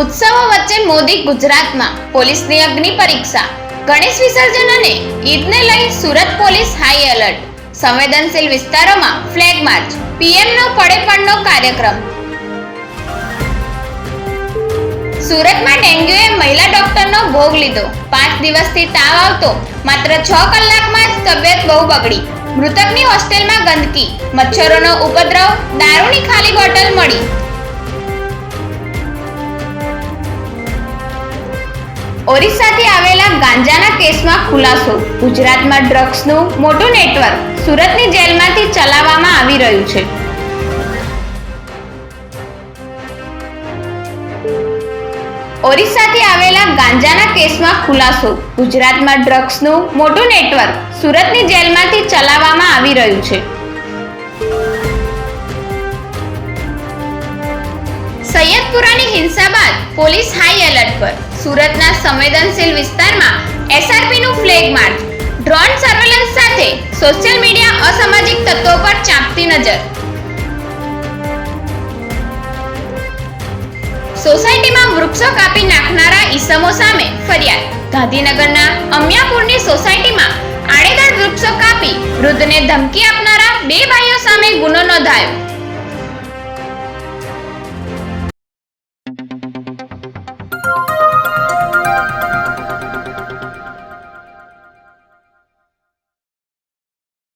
ઉત્સવો વચ્ચે મોદી ગુજરાતમાં પોલીસની અગ્નિ પરીક્ષા. ગણેશ વિસર્જન અને ઈદને લઈ સુરત પોલીસ હાઈ એલર્ટ સંવેદનશીલ વિસ્તારોમાં ફ્લેગ માર્ચ પીએમનો પડેપણનો કાર્યક્રમ. સુરતમાં ડેન્ગ્યુએ મહિલા ડોક્ટરનો ભોગ લીધો. પાંચ દિવસથી તાવ આવતો. માત્ર છ કલાકમાં જ તબિયત બહુ બગડી. મૃતકની હોસ્ટેલમાં ગંદકી. મચ્છરોનો ઉપદ્રવ. દારૂની ખાલી બોટલ મળી. ઓરિસ્સાથી આવેલા ગાંજાના કેસમાં ખુલાસો. ગુજરાતમાં ડ્રગ્સનું મોટું નેટવર્ક સુરતની જેલમાંથી ચલાવવામાં આવી રહ્યું છે. ઓરિસ્સાથી આવેલા ગાંજાના કેસમાં ખુલાસો. ગુજરાતમાં ડ્રગ્સનું મોટું નેટવર્ક સુરતની જેલમાંથી ચલાવવામાં આવી રહ્યું છે. સૈયદપુરાની હિંસા બાદ પોલીસ હાઈ એલર્ટ પર. સુરતના સંવેદનશીલ વિસ્તારમાં એસઆરપીનું ફ્લેગ માર્ચ ડ્રોન સર્વેલન્સ સાથે સોશિયલ મીડિયા અસામાજિક તત્વો પર ચાંપતી નજર. સોસાયટીમાં વૃક્ષો કાપી નાખનારા ઈસમો સામે ફરિયાદ. ગાંધીનગરના અમિયાપુરની સોસાયટીમાં આડેધડ વૃક્ષો કાપી વૃદ્ધને ધમકી આપનારા બે ભાઈઓ સામે ગુનો નોંધાયો.